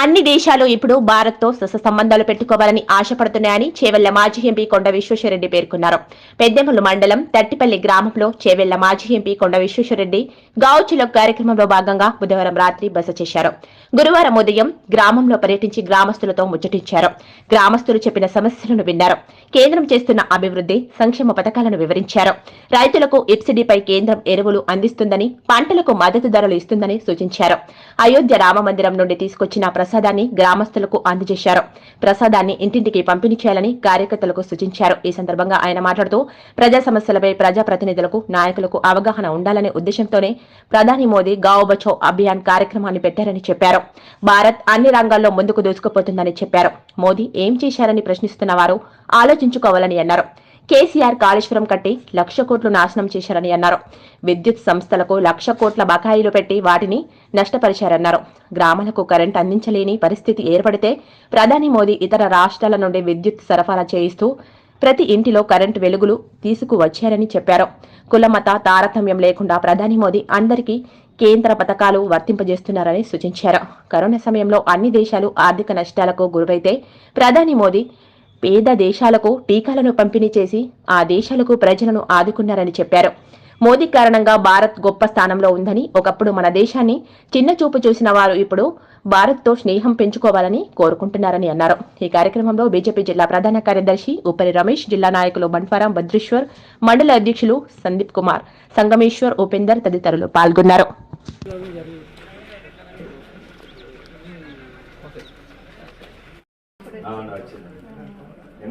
అన్ని దేశాలు ఇప్పుడు భారత్తో సస సంబంధాలు పెట్టుకోవాలని ఆశపడుతున్నాయని చేవెళ్ళ మాజీ ఎంపీ కొండ విశ్వేశ్వరరెడ్డి పేర్కొన్నారు. పెద్దెమల్లు మండలం తట్టిపల్లి గ్రామంలో చేవెళ్ళ మాజీ ఎంపీ కొండ విశ్వేశ్వరరెడ్డి గావుచులో కార్యక్రమంలో భాగంగా బుధవారం రాత్రి బస చేశారు. గురువారం ఉదయం గ్రామంలో పర్యటించి గ్రామస్తులతో ముచ్చటించారు. గ్రామస్తులు చెప్పిన సమస్యలను విన్నారు. కేంద్రం చేస్తున్న అభివృద్ధి సంక్షేమ పథకాలను వివరించారు. రైతులకు ఇబ్సిడీపై కేంద్రం ఎరువులు అందిస్తుందని పంటలకు మద్దతు ధరలు ఇస్తుందని సూచించారు. అయోధ్య రామ మందిరం నుండి తీసుకొచ్చిన ప్రసాదాన్ని గ్రామస్తులకు అందజేశారు. ప్రసాదాన్ని ఇంటింటికి పంపిణీ చేయాలని కార్యకర్తలకు సూచించారు. ఈ సందర్భంగా ఆయన మాట్లాడుతూ ప్రజా సమస్యలపై ప్రజాప్రతినిధులకు నాయకులకు అవగాహన ఉండాలనే ఉద్దేశంతోనే ప్రధాని మోదీ గావ్ బచో అభియాన్ కార్యక్రమాన్ని పెట్టారని చెప్పారు. భారత్ అన్ని రంగాల్లో ముందుకు దూసుకుపోతుందని చెప్పారు. మోదీ ఏం చేశారని ప్రశ్నిస్తున్న వారు ఆలోచించుకోవాలని అన్నారు. కేసీఆర్ కాళేశ్వరం కట్టి లక్ష కోట్లు నాశనం చేశారని అన్నారు. విద్యుత్ సంస్థలకు లక్ష కోట్ల బకాయిలు పెట్టి వాటిని నష్టపరిచారన్నారు. గ్రామాలకు కరెంట్ అందించలేని పరిస్థితి ఏర్పడితే ప్రధాని మోదీ ఇతర రాష్ట్రాల నుండి విద్యుత్ సరఫరా చేయిస్తూ ప్రతి ఇంటిలో కరెంటు వెలుగులు తీసుకువచ్చారని చెప్పారు. కులమత తారతమ్యం లేకుండా ప్రధాని మోదీ అందరికీ కేంద్ర పథకాలు వర్తింపజేస్తున్నారని సూచించారు. కరోనా సమయంలో అన్ని దేశాలు ఆర్థిక నష్టాలకు గురైతే ప్రధాని మోదీ పేద దేశాలకు టీకాలను పంపిణీ చేసి ఆ దేశాలకు ప్రజలను ఆదుకున్నారని చెప్పారు. మోదీ కారణంగా భారత్ గొప్ప స్థానంలో ఉందని ఒకప్పుడు మన దేశాన్ని చిన్న చూపు చూసిన వారు ఇప్పుడు భారత్తో స్నేహం పెంచుకోవాలని కోరుకుంటున్నారని అన్నారు. ఈ కార్యక్రమంలో బీజేపీ జిల్లా ప్రధాన కార్యదర్శి ఉపరి రమేష్ జిల్లా నాయకులు బంట్వారాం భద్రేశ్వర్ మండల అధ్యక్షులు సందీప్ కుమార్ సంగమేశ్వర్ ఉపేందర్ తదితరులు పాల్గొన్నారు.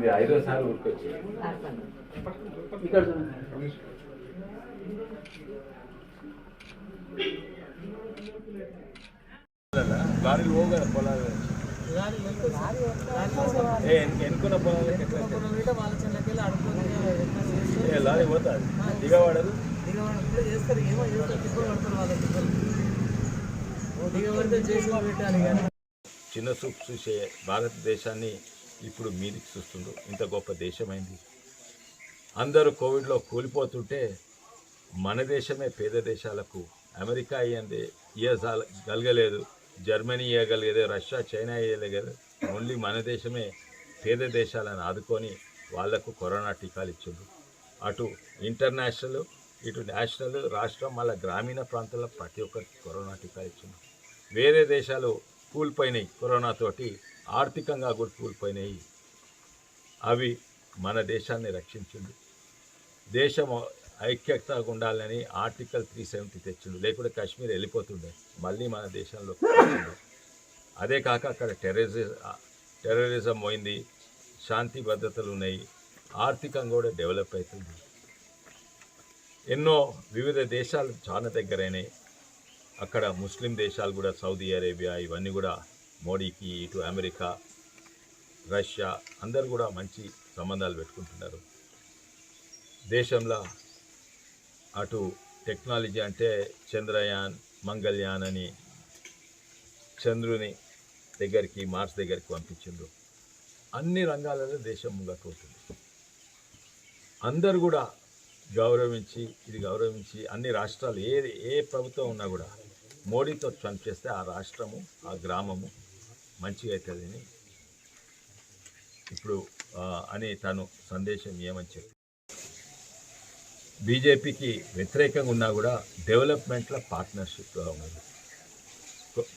అవును వచ్చింది ఎనిమిది ఐదో సార్లు ఊరికొచ్చి పోవు కదా పొలాలు దిగబడదు చిన్న చూసే భారతదేశాన్ని ఇప్పుడు మీదికి చూస్తుండ్రు. ఇంత గొప్ప దేశమైంది. అందరూ కోవిడ్లో కూలిపోతుంటే మన దేశమే పేద దేశాలకు అమెరికా అయ్యింది ఇయ్యగలగలేదు జర్మనీ ఇవ్వగలిగేది రష్యా చైనా ఇవ్వగలిగేది ఓన్లీ మన దేశమే పేద దేశాలను ఆదుకొని వాళ్ళకు కరోనా టీకాలు ఇచ్చిండ్రు. అటు ఇంటర్నేషనల్ ఇటు నేషనల్ రాష్ట్రం మళ్ళీ గ్రామీణ ప్రాంతాల్లో ప్రతి ఒక్కరికి కరోనా టీకాలు ఇచ్చిండ్రు. వేరే దేశాలు కూలిపోయినాయి కరోనాతోటి ఆర్థికంగా కూడా కూలిపోయినాయి. అవి మన దేశాన్ని రక్షించింది దేశం ఐక్యతగా ఉండాలని ఆర్టికల్ త్రీ సెవెంటీ తెచ్చిండు. లేకుంటే కాశ్మీర్ వెళ్ళిపోతుండే. మళ్ళీ మన దేశంలో అదే కాక అక్కడ టెర్రరిజం టెర్రరిజం పోయింది. శాంతి భద్రతలు ఉన్నాయి. ఆర్థికంగా కూడా డెవలప్ అవుతుంది. ఎన్నో వివిధ దేశాలు చాలా దగ్గరైనాయి. అక్కడ ముస్లిం దేశాలు కూడా సౌదీ అరేబియా ఇవన్నీ కూడా మోడీకి ఇటు అమెరికా రష్యా అందరు కూడా మంచి సంబంధాలు పెట్టుకుంటున్నారు. దేశంలో అటు టెక్నాలజీ అంటే చంద్రయాన్ మంగళయాన్ అని చంద్రుని దగ్గరికి మార్స్ దగ్గరికి పంపించిండ్రు. అన్ని రంగాలలో దేశం ముంగకపోతుంది అందరు కూడా గౌరవించి ఇది గౌరవించి అన్ని రాష్ట్రాలు ఏ ఏ ప్రభుత్వం ఉన్నా కూడా మోడీతో పనిచేస్తే ఆ రాష్ట్రము ఆ గ్రామము మంచిగా అవుతుందని ఇప్పుడు అని తను సందేశం ఏమని చెప్పి. బీజేపీకి వ్యతిరేకంగా ఉన్నా కూడా డెవలప్మెంట్లో పార్ట్నర్షిప్గా ఉన్నది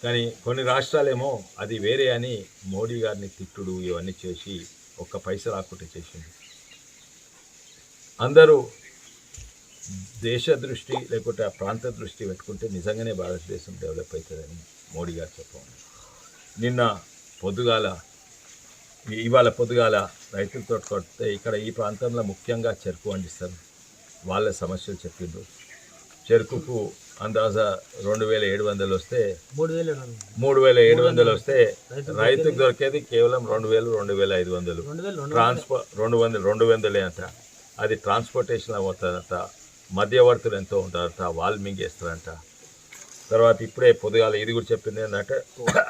కానీ కొన్ని రాష్ట్రాలేమో అది వేరే అని మోడీ గారిని తిట్టుడు ఇవన్నీ చేసి ఒక్క పైస రాకుండా చేసింది. అందరూ దేశ దృష్టి లేకుంటే ఆ ప్రాంత దృష్టి పెట్టుకుంటే నిజంగానే భారతదేశం డెవలప్ అవుతుందని మోడీ గారు చెప్పమన్నారు నిన్న పొద్దుగాల ఇవాళ పొద్దుగాల రైతులతో కొడితే ఇక్కడ ఈ ప్రాంతంలో ముఖ్యంగా చెరుకు పండిస్తారు. వాళ్ళ సమస్యలు చెప్పిండ్రు. చెరుకుకు అందాజా రెండు వేల ఏడు వందలు వస్తే మూడు వేలు మూడు వేల ఏడు వందలు వస్తే రైతుకు దొరికేది కేవలం రెండు వేలు రెండు వేల ఐదు వందలు. ట్రాన్స్పో రెండు వందలు రెండు వందలే అంట. అది ట్రాన్స్పోర్టేషన్ అవుతుందంట మధ్యవర్తులు ఎంతో ఉంటారంట. వాళ్ళు మింగేస్తారంట తర్వాత ఇప్పుడే పొద్దుగాల ఇది కూడా చెప్పింది ఏంటంటే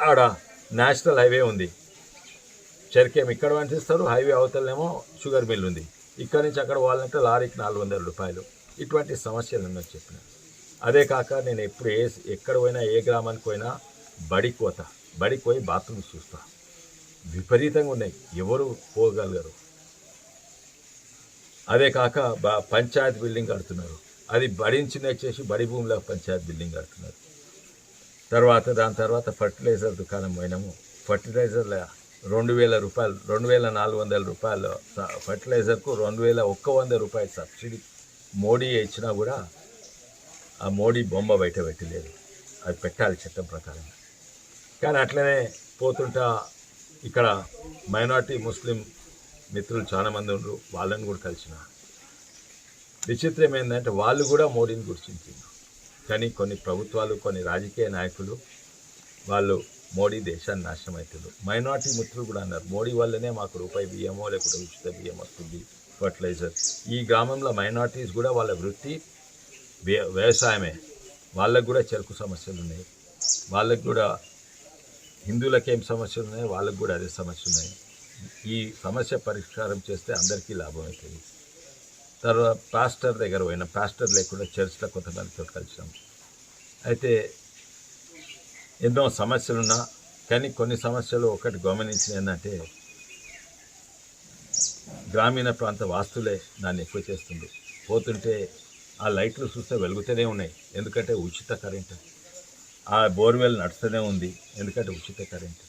ఆడ నేషనల్ హైవే ఉంది. చెరికేం ఇక్కడ పంపిస్తారు హైవే అవతలనేమో షుగర్ మిల్ ఉంది. ఇక్కడ నుంచి అక్కడ వాళ్ళంటే లారీకి నాలుగు వందల రూపాయలు. ఇటువంటి సమస్యలు ఉన్నాయి చెప్పిన. అదే కాక నేను ఎప్పుడు ఏ ఎక్కడ పోయినా ఏ గ్రామానికి పోయినా బడికి పోతా బడికి పోయి బాత్రూమ్ చూస్తా. విపరీతంగా ఉన్నాయి. ఎవరు పోగలగరు అదే కాక బా పంచాయత్ బిల్డింగ్ కడుతున్నారు. అది బడించిన చేసి బడి భూమిలో పంచాయత్ బిల్డింగ్ కడుతున్నారు. తర్వాత దాని తర్వాత ఫర్టిలైజర్ దుకాణం పోయినాము. ఫర్టిలైజర్ల రెండు వేల రూపాయలు రెండు వేల నాలుగు వందల రూపాయలు ఫర్టిలైజర్కు రెండు వేల ఒక్క వంద రూపాయలు సబ్సిడీ మోడీ ఇచ్చినా కూడా ఆ మోడీ బొమ్మ బయట పెట్టలేదు. అది పెట్టాలి చట్టం ప్రకారం కానీ అట్లనే పోతుంటా ఇక్కడ మైనార్టీ ముస్లిం మిత్రులు చాలామంది ఉండరు. వాళ్ళని కూడా కలిసిన. విచిత్రం ఏంటంటే వాళ్ళు కూడా మోడీని గుర్తించి కానీ కొన్ని ప్రభుత్వాలు కొన్ని రాజకీయ నాయకులు వాళ్ళు మోడీ దేశాన్ని నాశనం అవుతుంది మైనార్టీ మిత్రులు కూడా అన్నారు మోడీ వల్లనే మాకు రూపాయి బియ్యమో లేకపోతే ఉచిత బియ్యం వస్తుంది ఫర్టిలైజర్. ఈ గ్రామంలో మైనార్టీస్ కూడా వాళ్ళ వృత్తి వ్య- వ్యవసాయమే. వాళ్ళకు కూడా చెరుకు సమస్యలు ఉన్నాయి. వాళ్ళకు కూడా హిందువులకు ఏం సమస్యలు ఉన్నాయి? వాళ్ళకు కూడా అదే సమస్యలు ఉన్నాయి. ఈ సమస్య పరిష్కారం చేస్తే అందరికీ లాభం అవుతుంది తర్వాత పాస్టర్ దగ్గర పోయిన పాస్టర్ లేకుండా చర్చ్లో కొంతమందితో కలిసాం. అయితే ఎన్నో సమస్యలున్నా కానీ కొన్ని సమస్యలు ఒకటి గమనించిన ఏంటంటే గ్రామీణ ప్రాంత వాస్తులే దాన్ని ఎక్కువ చేస్తుంది. పోతుంటే ఆ లైట్లు చూస్తే వెలుగుతూనే ఉన్నాయి. ఎందుకంటే ఉచిత కరెంటు. ఆ బోర్వెల్ నడుస్తూనే ఉంది. ఎందుకంటే ఉచిత కరెంటు.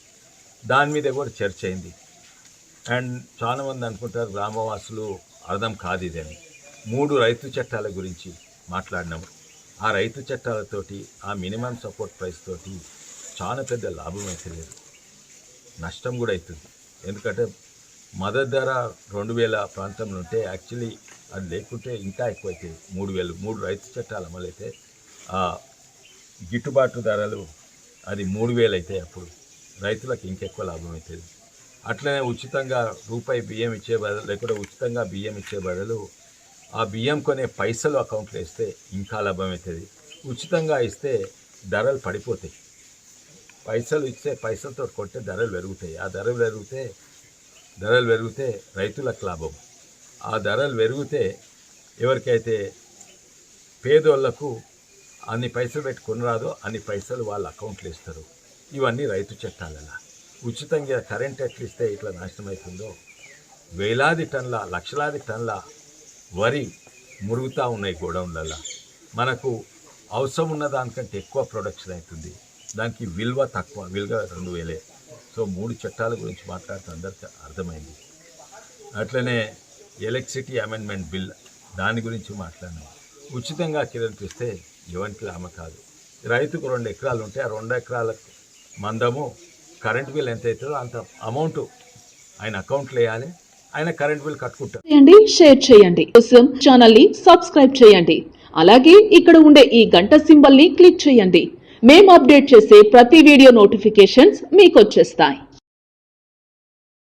దాని మీద కూడా చర్చ అయింది. అండ్ చాలామంది అనుకుంటారు గ్రామవాసులు అర్థం కాదు ఇదని మూడు రైతు చట్టాల గురించి మాట్లాడినాము ఆ రైతు చట్టాలతోటి ఆ మినిమం సపోర్ట్ ప్రైస్ తోటి చాలా పెద్ద లాభం అయితే లేదు. నష్టం కూడా అవుతుంది ఎందుకంటే మద్దతు ధర రెండు వేల ప్రాంతంలో ఉంటే యాక్చువల్లీ అది లేకుంటే ఇంకా ఎక్కువ అవుతుంది మూడు వేలు మూడు రైతు చట్టాలు అమలైతే ఆ గిట్టుబాటు ధరలు అది మూడు వేలు అయితే అప్పుడు రైతులకు ఇంకెక్కువ లాభం అవుతుంది అట్లనే ఉచితంగా రూపాయి బియ్యం ఇచ్చే బదులు లేకుంటే ఉచితంగా బియ్యం ఇచ్చే బదులు ఆ బియ్యం కొనే పైసలు అకౌంట్లో ఇస్తే ఇంకా లాభం అవుతుంది. ఉచితంగా ఇస్తే ధరలు పడిపోతాయి. పైసలు ఇస్తే పైసలతో కొట్టే ధరలు పెరుగుతాయి. ఆ ధరలు పెరిగితే ధరలు పెరిగితే రైతులకు లాభం. ఆ ధరలు పెరిగితే ఎవరికైతే పేదోళ్ళకు అన్ని పైసలు పెట్టి కొనరాదో అన్ని పైసలు వాళ్ళ అకౌంట్లో ఇస్తారు. ఇవన్నీ రైతు చట్టాలలా. ఉచితంగా కరెంట్ ఎట్లా ఇస్తే ఇట్లా నాశనం అవుతుందో వేలాది టన్ల లక్షలాది టన్ల వరి మురుగుతూ ఉన్నాయి గోడౌన్లలో మనకు అవసరం ఉన్న దానికంటే ఎక్కువ ప్రొడక్షన్ అవుతుంది దానికి విలువ తక్కువ విలువ రెండు వేలే. సో మూడు చట్టాల గురించి మాట్లాడితే అందరికీ అర్థమైంది. అట్లనే ఎలక్ట్రిసిటీ అమెండ్మెంట్ బిల్ దాని గురించి మాట్లాడినాం. ఉచితంగా కిరణ్ ఇస్తే ఎవరికి లాభం కాదు. రైతుకు రెండు ఎకరాలు ఉంటే ఆ రెండు ఎకరాలకు మందము కరెంట్ బిల్ ఎంత అవుతుందో అంత అమౌంట్ ఆయన అకౌంట్లో వేయాలి. ఆయన కరెంట్ బిల్ కట్టుకుంటారు. చేయండి షేర్ చేయండి. కోసం ఛానల్ని సబ్స్క్రైబ్ చేయండి. అలాగే ఇక్కడ ఉండే ఈ గంట సింబల్ని క్లిక్ చేయండి. మేము అప్డేట్ చేసే ప్రతి వీడియో నోటిఫికేషన్స్ మీకు వచ్చేస్తాయి.